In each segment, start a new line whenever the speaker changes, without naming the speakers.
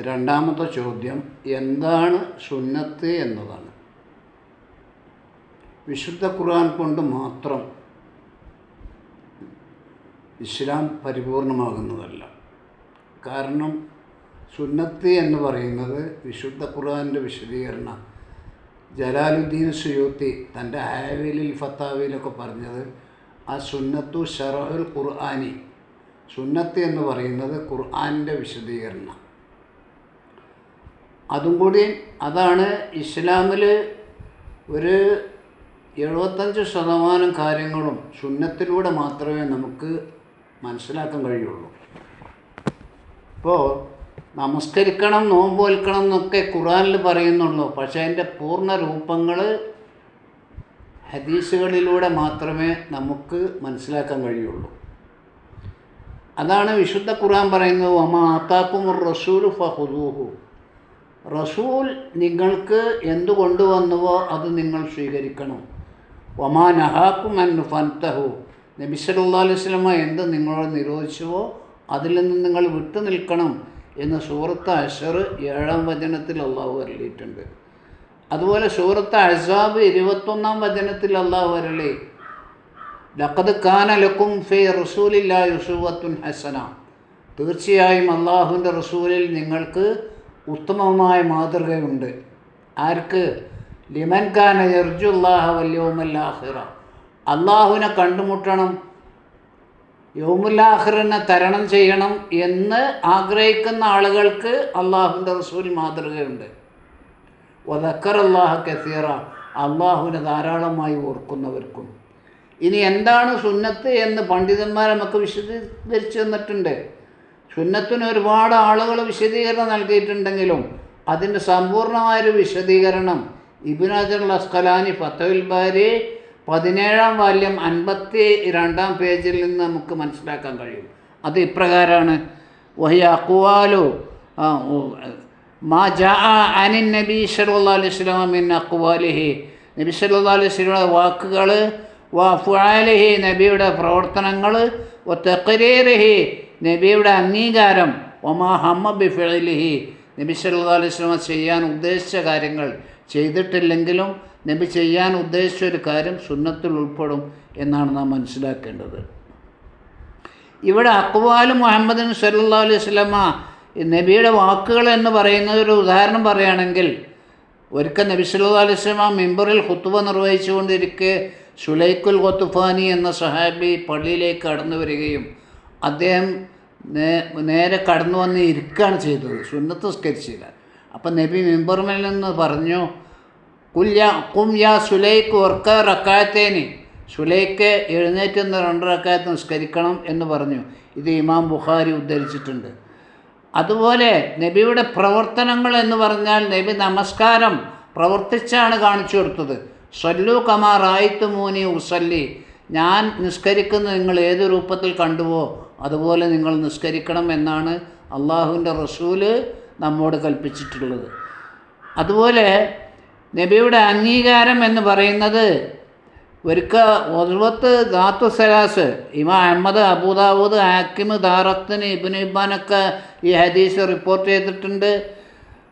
രണ്ടാമത്തെ ചോദ്യം എന്താണ് സുന്നത്ത് എന്നതാണ്. വിശുദ്ധ ഖുർആൻ കൊണ്ട് മാത്രം ഇസ്ലാം പരിപൂർണമാകുന്നതല്ല. കാരണം സുന്നത്ത് എന്ന് പറയുന്നത് വിശുദ്ധ ഖുർആന്റെ വിശദീകരണം. ജലാലുദ്ദീൻ സുയൂത്തി തന്റെ ഹാവിലിൽ ഫത്താവിലൊക്കെ പറഞ്ഞത് ആ സുന്നത്തു ഷറഹുൽ ഖുർആാനി. സുന്നത്ത് എന്ന് പറയുന്നത് ഖുർആാനിന്റെ വിശദീകരണം. അതും കൂടി അതാണ് ഇസ്ലാമിൽ ഒരു എഴുപത്തഞ്ച് ശതമാനം കാര്യങ്ങളും സുന്നത്തിലൂടെ മാത്രമേ നമുക്ക് മനസ്സിലാക്കാൻ കഴിയുള്ളൂ. ഇപ്പോൾ നമസ്കരിക്കണം നോമ്പ് വൽക്കണം എന്നൊക്കെ ഖുറാനിൽ പറയുന്നുള്ളൂ. പക്ഷേ അതിന്റെ പൂർണ രൂപങ്ങൾ ഹദീസുകളിലൂടെ മാത്രമേ നമുക്ക് മനസ്സിലാക്കാൻ കഴിയുള്ളൂ. അതാണ് വിശുദ്ധ ഖുറാൻ പറയുന്നത് അമ്മ ആത്താക്കും റസൂൽ ഫഹുദൂഹു റസൂൽ നിങ്ങൾക്ക് എന്തു കൊണ്ടുവന്നുവോ അത് നിങ്ങൾ സ്വീകരിക്കണം. ഒമാ നഹാക്കും അൻ ഫൻതഹു. നബി വസല്ലമ എന്ത് നിങ്ങളോട് നിരോധിച്ചുവോ അതിൽ നിന്ന് നിങ്ങൾ വിട്ടു നിൽക്കണം എന്ന് സൂറത്ത് അഷർ ഏഴാം വചനത്തിൽ അള്ളാഹു അരളിയിട്ടുണ്ട്. അതുപോലെ സൂറത്ത് അസാബ് ഇരുപത്തൊന്നാം വചനത്തിൽ അള്ളാഹു അരളി ലക്കത് കാന ഫേ ഫി റസൂലില്ല യുസുവത്തുൻ ഹസന. തീർച്ചയായും അള്ളാഹുവിന്റെ റസൂലിൽ നിങ്ങൾക്ക് ഉത്തമമായ മാതൃകയുണ്ട്. ആർക്ക്? ലിമൻ ഖാന യർജുല്ലാഹ വല്യോമല്ലാഹിറ അള്ളാഹുവിനെ കണ്ടുമുട്ടണം യോമുല്ലാഹിറിനെ തരണം ചെയ്യണം എന്ന് ആഗ്രഹിക്കുന്ന ആളുകൾക്ക് അള്ളാഹുവിന്റെ റസൂൽ മാതൃകയുണ്ട്. വലക്കർ അള്ളാഹ കസീറ. അള്ളാഹുവിനെ ധാരാളമായി ഓർക്കുന്നവർക്കും. ഇനി എന്താണ് സുന്നത്ത് എന്ന് പണ്ഡിതന്മാർ നമുക്ക് വിശദീകരിച്ചു തന്നിട്ടുണ്ട്. സുന്നത്തിന് ഒരുപാട് ആളുകൾ വിശദീകരണം നൽകിയിട്ടുണ്ടെങ്കിലും അതിന്റെ സമ്പൂർണമായൊരു വിശദീകരണം ഇബിനാജർ അസ്കലാനി ഫത്തവിൽ ബാരി പതിനേഴാം വാല്യം അൻപത്തി രണ്ടാം പേജിൽ നിന്ന് നമുക്ക് മനസ്സിലാക്കാൻ കഴിയും. അത് ഇപ്രകാരമാണ് വഹി അക്വാലു മാ ജാ അനിൻ നബി സല്ലാ അലൈഹി അക്വാലിഹി നബി സല്ലാ അലൈഹി വസല്ലമയുടെ വാക്കുകൾ വാ ഫുആലിഹി നബിയുടെ പ്രവർത്തനങ്ങൾ ഒ തഖരീറിഹി നബിയുടെ അംഗീകാരം ഒമാ ഹമ്മ ബിഫിലിഹി നബി സല്ലാ അലൈഹി വസല്ലം ചെയ്യാൻ ഉദ്ദേശിച്ച കാര്യങ്ങൾ ചെയ്തിട്ടില്ലെങ്കിലും നബി ചെയ്യാൻ ഉദ്ദേശിച്ച ഒരു കാര്യം സുന്നത്തിൽ ഉൾപ്പെടും എന്നാണ് നാം മനസ്സിലാക്കേണ്ടത്. ഇവിടെ അക്വാലും മുഹമ്മദിൻ സല്ലല്ലാഹു അലൈഹി സ്വലമ നബിയുടെ വാക്കുകൾ എന്ന് പറയുന്ന ഒരു ഉദാഹരണം പറയുകയാണെങ്കിൽ ഒരിക്കൽ നബി സല്ലല്ലാഹു അലൈഹി സ്വലമ മിമ്പറിൽ ഹുത്തുവ നിർവഹിച്ചുകൊണ്ടിരിക്കെ സുലൈക്കുൽ ഖത്തുഫാനി എന്ന സഹാബി പള്ളിയിലേക്ക് കടന്നു വരികയും അദ്ദേഹം നേരെ കടന്നു വന്ന് ഇരിക്കുകയാണ് ചെയ്തത് സുന്നത്ത് സ്കരിച്ചില്ല അപ്പം നബി മിമ്പർമേൽ നിന്ന് പറഞ്ഞു കുല്യ കും യാ സുലൈക്ക് ഒർക്ക റക്കായത്തേന്. സുലൈക്ക് എഴുന്നേറ്റ് നിന്ന് രണ്ട് റക്കായത്ത് നിസ്കരിക്കണം എന്ന് പറഞ്ഞു. ഇത് ഇമാം ബുഖാരി ഉദ്ധരിച്ചിട്ടുണ്ട്. അതുപോലെ നബിയുടെ പ്രവർത്തനങ്ങൾ എന്ന് പറഞ്ഞാൽ നബി നമസ്കാരം പ്രവർത്തിച്ചാണ് കാണിച്ചു കൊടുത്തത്. സല്ലു കമാർ ആയിത്ത് മൂനി ഉസല്ലി. ഞാൻ നിസ്കരിക്കുന്നത് നിങ്ങൾ ഏത് രൂപത്തിൽ കണ്ടുവോ അതുപോലെ നിങ്ങൾ നിസ്കരിക്കണം എന്നാണ് അള്ളാഹുവിന്റെ റസൂൽ നമ്മോട് കൽപ്പിച്ചിട്ടുള്ളത്. അതുപോലെ നബിയുടെ അംഗീകാരം എന്ന് പറയുന്നത് ഒരിക്ക ഒതുവത്ത് ദാത്തു സലാസ് ഇമാ അഹമ്മദ് അബൂദാവൂദ് ഹാക്കിം ദാറത്തിന് ഇബിൻ ഈ ഹദീസ് റിപ്പോർട്ട് ചെയ്തിട്ടുണ്ട്.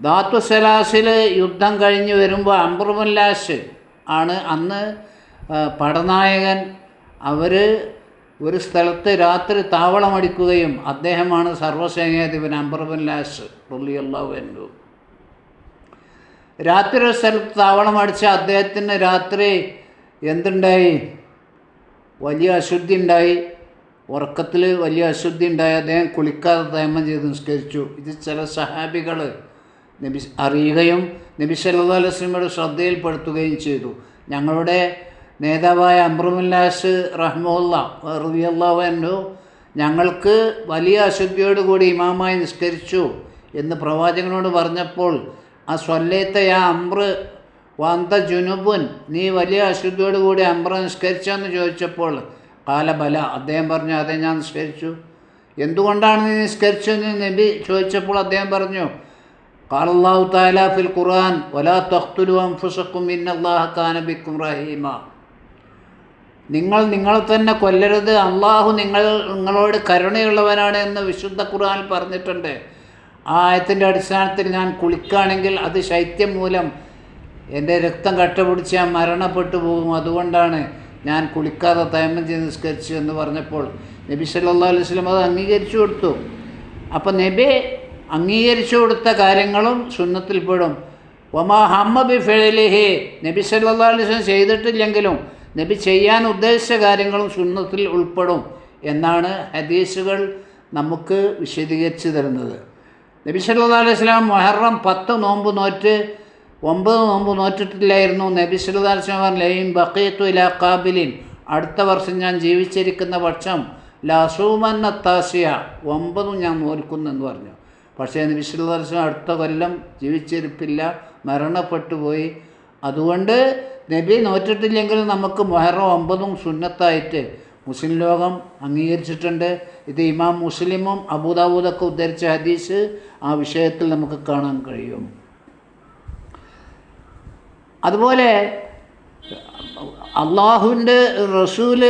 ദാത്തു സലാസിൽ യുദ്ധം കഴിഞ്ഞ് വരുമ്പോൾ അംബറുമുല്ലാസ് ആണ് അന്ന് പടനായകൻ അവർ ഒരു സ്ഥലത്ത് രാത്രി താവളമടിക്കുകയും അദ്ദേഹമാണ് ലാസ് റുള്ളിയല്ലാഹു എന്നു രാത്രി ഒരു സ്ഥലത്ത് താവളമടിച്ച അദ്ദേഹത്തിന് രാത്രി എന്തുണ്ടായി? വലിയ അശുദ്ധി ഉണ്ടായി. ഉറക്കത്തിൽ വലിയ അശുദ്ധി ഉണ്ടായി. അദ്ദേഹം കുളിക്കാതെ തേമം ചെയ്ത് നിസ്കരിച്ചു. ഇത് ചില സഹാബികൾ നബി അറിയുകയും നബി വസല്ലമയുടെ ശ്രദ്ധയിൽപ്പെടുത്തുകയും ചെയ്തു. ഞങ്ങളുടെ നേതാവായ അമ്രുമുല്ലാസ് റഹ്മുല്ല റബിയല്ലാഹു അൻഹു ഞങ്ങൾക്ക് വലിയ അശുദ്ധിയോടുകൂടി ഇമാമായി നിസ്കരിച്ചു എന്ന് പ്രവാചകനോട് പറഞ്ഞപ്പോൾ ആ സ്വല്ലേത്ത ആ അമ്ര വാന്ത ജുനുബുൻ നീ വലിയ അശുദ്ധിയോട് കൂടി അമ്ര നിസ്കരിച്ചെന്ന് ചോദിച്ചപ്പോൾ കാലബല അദ്ദേഹം പറഞ്ഞു അതേ ഞാൻ നിസ്കരിച്ചു. എന്തുകൊണ്ടാണ് നീ നിസ്കരിച്ചതെന്ന് നബി ചോദിച്ചപ്പോൾ അദ്ദേഹം പറഞ്ഞു കാലല്ലാഹു താലാഫിൽ ഖുർആൻ വലാ തഖ്തുലു അൻഫുസക്കും ഇന്നല്ലാഹ കാന ബിക്കും റഹീമ. നിങ്ങൾ നിങ്ങളെ തന്നെ കൊല്ലരുത്. അള്ളാഹു നിങ്ങൾ നിങ്ങളോട് കരുണയുള്ളവനാണ് എന്ന് വിശുദ്ധ ഖുർആൻ പറഞ്ഞിട്ടുണ്ട്. ആ ആയത്തിന്റെ അടിസ്ഥാനത്തിൽ ഞാൻ കുളിക്കുകയാണെങ്കിൽ അത് ശൈത്യം മൂലം എന്റെ രക്തം കട്ടപിടിച്ച് ഞാൻ മരണപ്പെട്ടു പോകും. അതുകൊണ്ടാണ് ഞാൻ കുളിക്കാതെ തയമം ചെയ്ത് നിസ്കരിച്ചു എന്ന് പറഞ്ഞപ്പോൾ നബി സല്ലാ അലൈഹി സ്വലം അത് അംഗീകരിച്ചു കൊടുത്തു. അപ്പം നബി അംഗീകരിച്ചു കൊടുത്ത കാര്യങ്ങളും സുന്നത്തിൽപ്പെടും ഒമാ ഹമ്മ ബി ഫെലിഹി നബി സല്ലാ അലൈഹി സ്വലം ചെയ്തിട്ടില്ലെങ്കിലും നബി ചെയ്യാൻ ഉദ്ദേശിച്ച കാര്യങ്ങളും സുന്നത്തിൽ ഉൾപ്പെടും എന്നാണ് ഹദീസുകൾ നമുക്ക് വിശദീകരിച്ചു തരുന്നത്. നബി സല്ലല്ലാഹു അലൈഹി വസല്ലം മുഹറം പത്ത് നോമ്പ് നോറ്റ് ഒമ്പത് നോമ്പ് നോറ്റിട്ടില്ലായിരുന്നു. നബി സല്ലല്ലാഹു അലൈഹി പറഞ്ഞു, ലൈൻ ബഖീത്തു ഇലാ ഖാബിലിൻ. അടുത്ത വർഷം ഞാൻ ജീവിച്ചിരിക്കുന്ന പക്ഷം ലസൂമന്ന താസിയ. ഒമ്പതും ഞാൻ നോൽക്കുന്നു എന്ന് പറഞ്ഞു. പക്ഷേ നബി സല്ലല്ലാഹു അലൈഹി വസല്ലം അടുത്ത കൊല്ലം ജീവിച്ചിരിപ്പില്ല മരണപ്പെട്ടു പോയി. അതുകൊണ്ട് നബി നോറ്റിട്ടില്ലെങ്കിൽ നമുക്ക് മൊഹറോ ഒമ്പതും സുന്നത്തായിട്ട് മുസ്ലിം ലോകം അംഗീകരിച്ചിട്ടുണ്ട്. ഇത് ഇമാം മുസ്ലിമും അബൂദാബൂദൊക്കെ ഉദ്ധരിച്ച ഹദീസ് ആ വിഷയത്തിൽ നമുക്ക് കാണാൻ കഴിയും. അതുപോലെ അള്ളാഹുവിന്റെ റസൂൽ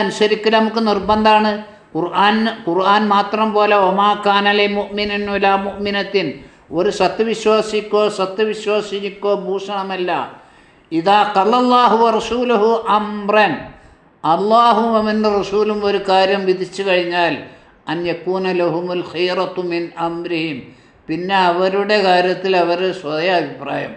അനുസരിക്കൽ നമുക്ക് നിർബന്ധമാണ്. ഖുർആൻ ഖുർആൻ മാത്രം പോലെ ഒമാ കാനലെ മുഅ്മിനുല മുഅ്മിനത്തിൻ ഒരു സത്യവിശ്വാസിക്കോ സത്യവിശ്വാസിനിക്കോ ഭൂഷണമല്ല. ഇതാ കല്ലല്ലാഹു റസൂലഹു അംറൻ. അള്ളാഹും അവന്റെ റസൂലും ഒരു കാര്യം വിധിച്ചു കഴിഞ്ഞാൽ അന്യക്കൂന ലഹുമുൽ ഖൈറത്തു മിൻ അംരിഹിം. പിന്നെ അവരുടെ കാര്യത്തിൽ അവർ സ്വയ അഭിപ്രായം.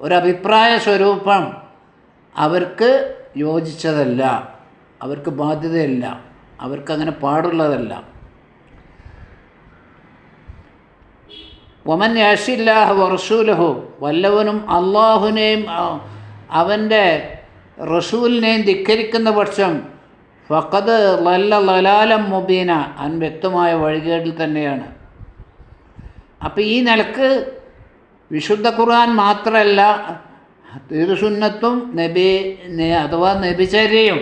ഒരഭിപ്രായ സ്വരൂപം അവർക്ക് യോജിച്ചതല്ല. അവർക്ക് ബാധ്യതയല്ല. അവർക്കങ്ങനെ പാടുള്ളതല്ല. ഒമൻ യാഷില്ലാഹ് വറസൂലഹു വല്ലവനും അള്ളാഹുവിനെയും അവന്റെ റസൂലിനെയും ധിക്കരിക്കുന്ന പക്ഷം ഫക്കത് ലല്ല ലലാലം മുബീന അൻ വ്യക്തമായ വഴികേടിൽ തന്നെയാണ്. അപ്പോൾ ഈ നിലയ്ക്ക് വിശുദ്ധ ഖുർആൻ മാത്രമല്ല തിരുസുന്നത്തും നബി അഥവാ നബിചര്യയും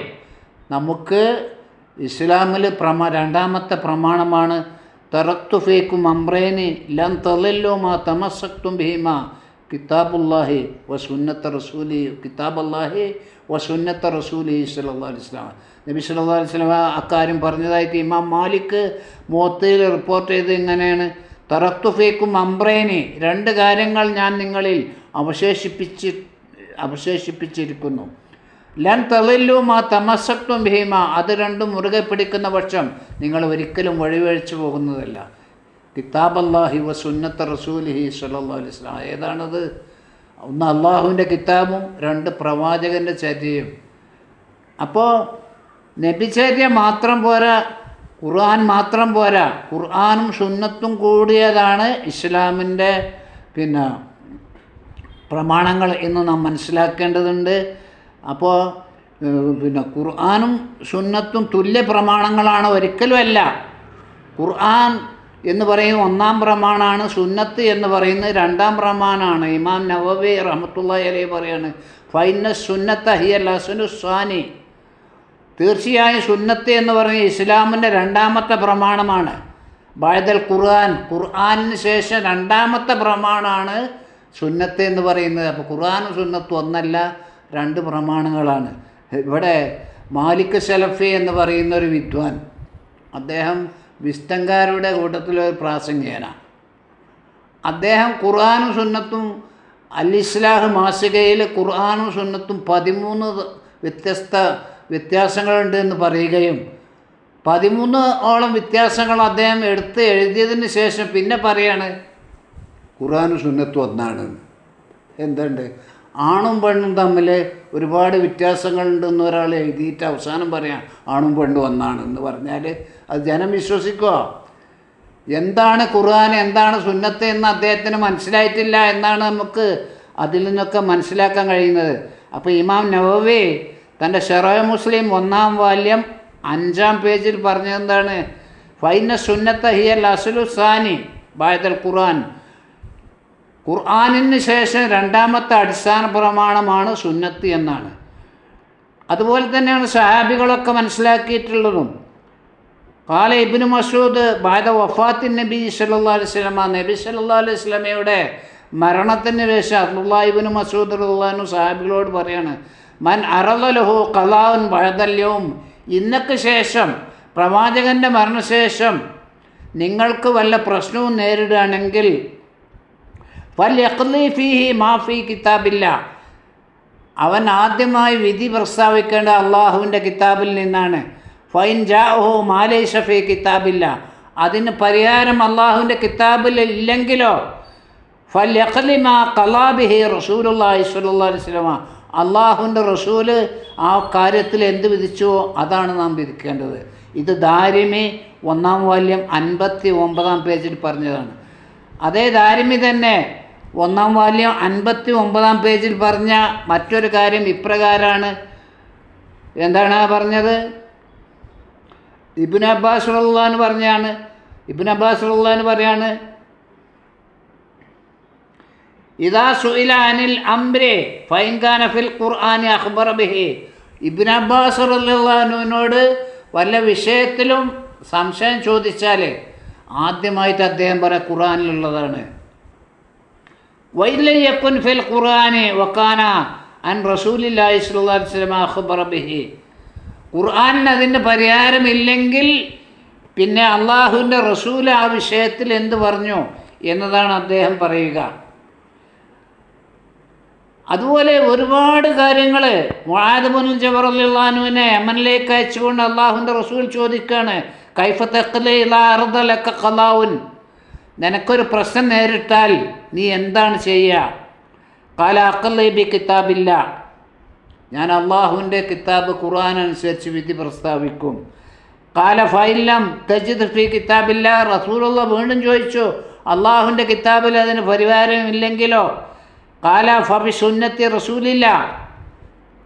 നമുക്ക് ഇസ്ലാമിൽ പ്രമാ രണ്ടാമത്തെ പ്രമാണമാണ് തറത്തുഫേക്കും അമ്രേനെ ലൻ തലല്ലോ മാ തമസക്തും ഭീമ കിതാബുല്ലാഹി വ സുന്നത്ത റസൂലി കിതാബല്ലാഹി വ സുന്നത്ത റസൂലി സല്ലല്ലാഹു അലൈഹി വസല്ലം. നബി സല്ലല്ലാഹു അലൈഹി വസല്ലം അക്കാര്യം പറഞ്ഞതായിട്ട് ഇമാം മാലിക് മോത്തയിൽ റിപ്പോർട്ട് ചെയ്ത് ഇങ്ങനെയാണ്. തറത്തുഫേക്കും അമ്രേനി രണ്ട് കാര്യങ്ങൾ ഞാൻ നിങ്ങളിൽ അവശേഷിപ്പിച്ച് അവശേഷിപ്പിച്ചിരിക്കുന്നു. ലൻ തവല്ലു മാ തമസക്തും ഭീമ അത് രണ്ടും മുറുകെ പിടിക്കുന്ന പക്ഷം നിങ്ങൾ ഒരിക്കലും വഴിവഴിച്ചു പോകുന്നതല്ല. കിതാബല്ലാഹി വ സുന്നത്ത റസൂലിഹി സല്ലല്ലാഹു അലൈഹി വസല്ലം. ഏതാണത്? ഒന്ന് അള്ളാഹുവിന്റെ കിതാബും രണ്ട് പ്രവാചകന്റെ ചര്യയും. അപ്പോൾ നബിചര്യ മാത്രം പോരാ ഖുർആൻ മാത്രം പോരാ. ഖുർആാനും സുന്നത്തും കൂടിയതാണ് ഇസ്ലാമിന്റെ പിന്നെ പ്രമാണങ്ങൾ എന്ന് നാം മനസ്സിലാക്കേണ്ടതുണ്ട്. അപ്പോൾ പിന്നെ ഖുർആാനും സുന്നത്തും തുല്യ പ്രമാണങ്ങളാണ് ഒരിക്കലുമല്ല ഖുർആൻ എന്ന് പറയും ഒന്നാം പ്രമാണമാണ് സുന്നത്ത് എന്ന് പറയുന്നത് രണ്ടാം പ്രമാണമാണ് ഇമാം നവബി റഹമത്തുള്ള അലൈ പറയാണ് ഫൈന സുന്നത്ത് ഹിയ ഹസനു സ്വാനി തീർച്ചയായും സുന്നത്ത് എന്ന് പറയുന്നത് ഇസ്ലാമിന്റെ രണ്ടാമത്തെ പ്രമാണമാണ്. ബായദൽ ഖുർആൻ ഖുർആാനിന് ശേഷം രണ്ടാമത്തെ പ്രമാണമാണ് സുന്നത്ത് എന്ന് പറയുന്നത്. അപ്പോൾ ഖുർആാനും സുന്നത്തും ഒന്നല്ല. രണ്ട് പ്രമാണങ്ങളാണ്. ഇവിടെ മാലിക് സലഫി എന്ന് പറയുന്ന ഒരു വിദ്വാൻ അദ്ദേഹം വിസ്തങ്കാരുടെ കൂട്ടത്തിലൊരു പ്രാസംഗികനാണ്. അദ്ദേഹം ഖുർആാനും സുന്നത്തും അൽ ഇസ്ലാഹ് മാസികയിൽ ഖുർആാനും സുന്നത്തും പതിമൂന്ന് വ്യത്യസ്ത വ്യത്യാസങ്ങളുണ്ട് എന്ന് പറയുകയും പതിമൂന്ന് ഓളം വ്യത്യാസങ്ങൾ അദ്ദേഹം എടുത്ത് എഴുതിയതിന് ശേഷം പിന്നെ പറയാണ് ഖുർആാനും സുന്നത്തും ഒന്നാണ്. എന്തുണ്ട്? ആണും പെണ്ണും തമ്മിൽ ഒരുപാട് വ്യത്യാസങ്ങളുണ്ടെന്ന് ഒരാൾ എഴുതിയിട്ട് അവസാനം പറയാം ആണും പെണ്ണും ഒന്നാണെന്ന് പറഞ്ഞാൽ അത് ജനം വിശ്വസിക്കുമോ എന്താണ് ഖുർആൻ എന്താണ് സുന്നത്ത് എന്ന് അദ്ദേഹത്തിന് മനസ്സിലായിട്ടില്ല എന്നാണ് നമുക്ക് അതിൽ നിന്നൊക്കെ മനസ്സിലാക്കാൻ കഴിയുന്നത്. അപ്പോൾ ഇമാം നവവി തന്റെ ഷെറോയ മുസ്ലിം ഒന്നാം വാല്യം അഞ്ചാം പേജിൽ പറഞ്ഞതെന്താണ് ഫൈന സുന്നത്ത ഹിയൽ അസുലു സാനി ബായതൽ ഖുർആൻ. ഖുർആാനിന് ശേഷം രണ്ടാമത്തെ അടിസ്ഥാന പ്രമാണമാണ് സുന്നത്ത് എന്നാണ്. അതുപോലെ തന്നെയാണ് സഹാബികളൊക്കെ മനസ്സിലാക്കിയിട്ടുള്ളതും. കാല ഇബിന് മസൂദ് ബാദ വഫാത്തിൻ നബി സല്ലാ അലൈഹി സ്വലമ നബി സല്ലാ അലൈഹി സ്വലമയുടെ മരണത്തിന് ശേഷം അബ്ദുല്ലാ ഇബിന് മസൂദ് അള്ളഹാനും സാഹിബികളോട് പറയാണ് മൻ അറലഹു കലാവൻ വഴതല്യവും ഇന്നക്ക് ശേഷം പ്രവാചകന്റെ മരണശേഷം നിങ്ങൾക്ക് വല്ല പ്രശ്നവും നേരിടുകയാണെങ്കിൽ ഫൽ ഫീഹി മാഫി കിതാബില്ല. അവൻ ആദ്യമായി വിധി പ്രസ്താവിക്കേണ്ട അള്ളാഹുവിന്റെ കിതാബിൽ നിന്നാണ്. ഫൈൻ ജാഹു മാലേ ഷഫി കിതാബില്ല. അതിന് പരിഹാരം അള്ളാഹുവിന്റെ കിതാബിൽ ഇല്ലെങ്കിലോ? ഫൽ യഖലിമ കലാബിഹി അലൈഹി വസല്ലമ. അള്ളാഹുവിന്റെ റസൂൽ ആ കാര്യത്തിൽ എന്ത് വിധിച്ചുവോ അതാണ് നാം വിധിക്കേണ്ടത്. ഇത് ദാരിമി ഒന്നാം വാല്യം അൻപത്തി ഒമ്പതാം പേജിൽ പറഞ്ഞതാണ്. അതേ ദാരിമി തന്നെ ഒന്നാം വാല്യം അൻപത്തി ഒമ്പതാം പേജിൽ പറഞ്ഞ മറ്റൊരു കാര്യം ഇപ്രകാരമാണ് എന്താണ് പറഞ്ഞത്? ഇബിൻ അബ്ബാസ് എന്ന് പറഞ്ഞാണ്. ഇബിൻ അബ്ബാസ് എന്ന് പറയാണ് ഇതാ സുഇല അനിൽ അംരെ ഫൈൻഖാന ഫിൽ ഖുർആാനി അഖ്ബർ ബിഹി. ഇബിൻ അബ്ബാസ് റഹ്ലാനുവിനോട് വല്ല വിഷയത്തിലും സംശയം ചോദിച്ചാൽ ആദ്യമായിട്ട് അദ്ദേഹം പറയാം ഖുർആാനിലുള്ളതാണ്. വൈലയ്യക്കുൻ ഫിൽ വക്കാന അൻ റസൂലില്ലാഹി ബിഹി ഖുർആാനിന് അതിന് പരിഹാരമില്ലെങ്കിൽ പിന്നെ അള്ളാഹുവിന്റെ റസൂൽ ആ വിഷയത്തിൽ എന്ത് പറഞ്ഞു എന്നതാണ് അദ്ദേഹം പറയുക. അതുപോലെ ഒരുപാട് കാര്യങ്ങൾ മുഹാദുബുൽ ജബറുല്ലാനുവിനെ യമനിലേക്ക് അയച്ചുകൊണ്ട് അള്ളാഹുവിന്റെ റസൂൽ ചോദിക്കുകയാണ് കൈഫത്തക്കലൊക്കെ കലാവുൻ നിനക്കൊരു പ്രശ്നം നേരിട്ടാൽ നീ എന്താണ് ചെയ്യുക കാല അക്കല്ലബി കിതാബില്ല. ഞാൻ അള്ളാഹുവിന്റെ കിതാബ് ഖുർആൻ അനുസരിച്ച് വിധി പ്രസ്താവിക്കും. കാല ഫൈലം തജിദ് ഫി കിതാബില്ല. റസൂലുള്ള വീണ്ടും ചോദിച്ചു അള്ളാഹുവിന്റെ കിതാബിൽ അതിന് പരിഹാരമില്ലെങ്കിലോ? കാല ഫബി സുന്നത്തി റസൂലില്ല.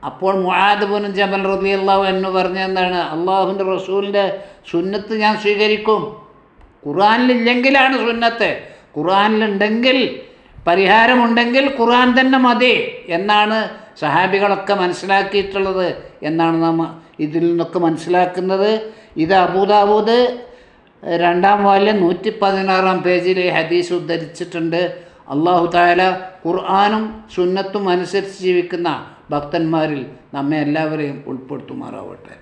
അപ്പോൾ മുആദബുൻ ജബൽ റബി അള്ളാഹു എന്ന് പറഞ്ഞ എന്താണ് അള്ളാഹുവിന്റെ റസൂലിന്റെ സുന്നത്ത് ഞാൻ സ്വീകരിക്കും. ഖുർആാനിലില്ലെങ്കിലാണ് സുന്നത്ത്. ഖുറാനിലുണ്ടെങ്കിൽ പരിഹാരമുണ്ടെങ്കിൽ ഖുറാൻ തന്നെ മതി എന്നാണ് സഹാബികളൊക്കെ മനസ്സിലാക്കിയിട്ടുള്ളത് എന്നാണ് നാം ഇതിൽ നിന്നൊക്കെ മനസ്സിലാക്കുന്നത്. ഇത് അബൂദാബൂദ് രണ്ടാം വാല്യം നൂറ്റി പതിനാറാം പേജിൽ ഈ ഹദീസ് ഉദ്ധരിച്ചിട്ടുണ്ട്. അള്ളാഹു താല ഖുർആാനും സുന്നത്തും അനുസരിച്ച് ജീവിക്കുന്ന ഭക്തന്മാരിൽ നമ്മെ എല്ലാവരെയും ഉൾപ്പെടുത്തുമാറാവട്ടെ.